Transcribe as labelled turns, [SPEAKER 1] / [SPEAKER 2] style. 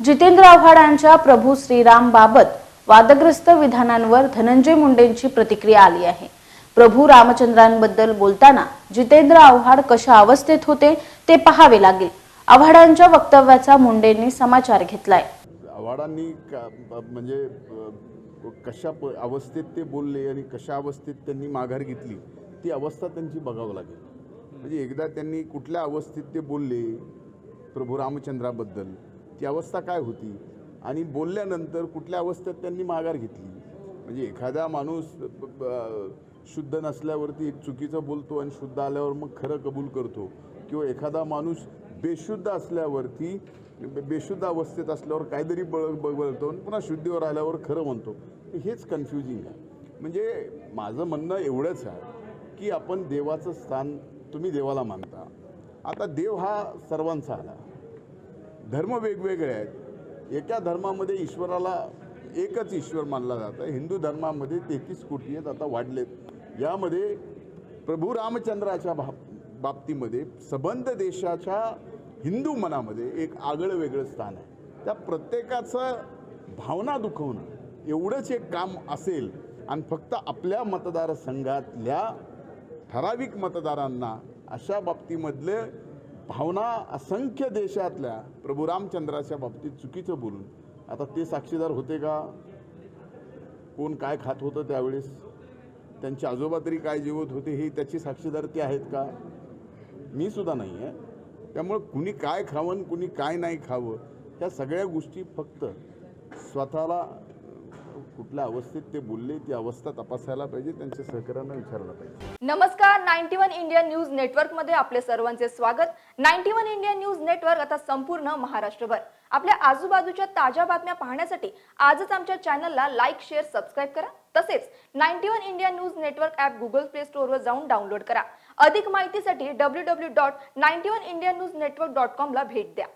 [SPEAKER 1] जितेंद्र आव्हाडांच्या प्रभू श्रीराम बाबत वादग्रस्त विधानांवर धनंजय मुंडेंची प्रतिक्रिया आली आहे. प्रभू रामचंद्रांबद्दल बोलताना जितेंद्र आव्हाड कशा अवस्थेत होते ते पाहावे लागेल. आव्हाडांच्या वक्तव्याचा मुंडेंनी समाचार घेतलाय.
[SPEAKER 2] आव्हाडांनी म्हणजे कशा अवस्थेत ते बोलले आणि कशा अवस्थेत त्यांनी माघार घेतली ती अवस्था त्यांची बघावं लागेल. म्हणजे एकदा त्यांनी कुठल्या अवस्थेत ते बोलले प्रभू रामचंद्राबद्दल ती अवस्था काय होती? आणि बोलल्यानंतर कुठल्या अवस्थेत त्यांनी माघार घेतली? म्हणजे एखादा माणूस शुद्ध नसल्यावरती एक चुकीचं बोलतो आणि शुद्ध आल्यावर मग खरं कबूल करतो. किंवा एखादा माणूस बेशुद्ध असल्यावरती बेशुद्ध अवस्थेत असल्यावर काहीतरी बळ बळतो आणि पुन्हा शुद्धीवर आल्यावर खरं म्हणतो. हेच कन्फ्युजिंग आहे. म्हणजे माझं म्हणणं एवढंच आहे की आपण देवाचं स्थान तुम्ही देवाला मानता. आता देव हा सर्वांचा आला. धर्म वेगवेगळे आहेत. एका धर्मामध्ये ईश्वराला एकच ईश्वर मानला जातं. हिंदू धर्मामध्ये तेहतीस कोटी आहेत आता वाढलेत. यामध्ये प्रभू रामचंद्राच्या भा बाबतीमध्ये सबंध देशाच्या हिंदू मनामध्ये एक आगळं वेगळं स्थान आहे. त्या प्रत्येकाचं भावना दुखवणं एवढंच एक काम असेल आणि फक्त आपल्या मतदारसंघातल्या ठराविक मतदारांना अशा बाबतीमधले भावना असंख्य देशातल्या प्रभू रामचंद्राच्या बाबतीत चुकीचं बोलून. आता ते साक्षीदार होते का? कोण काय खात होतं त्यावेळेस? त्यांचे आजोबा तरी काय जेवत होते हे त्याची साक्षीदार ते आहेत का? मी सुद्धा नाही आहे त्यामुळं कुणी काय खावं कुणी काय नाही खावं ह्या सगळ्या गोष्टी फक्त स्वतःला कुठल्या अवस्थेत ते बोलले ती अवस्था तपासायला पाहिजे त्यांच्या सहकार्यांना विचारायला पाहिजे.
[SPEAKER 3] नमस्कार नाईन्टी वन इंडियन न्यूज नेटवर्कमध्ये आपले सर्वांचे स्वागत. Ninety one Indian news network आता संपूर्ण महाराष्ट्रभर. आपल्या आजूबाजूच्या ताज्या बातम्या पाहण्यासाठी आजच आमच्या चॅनलला लाईक शेअर सबस्क्राईब करा. तसेच ninety one India news network app Google play स्टोअरवर जाऊन डाउनलोड करा. अधिक माहितीसाठी W W dot ninety one India news network dot कॉमला भेट द्या.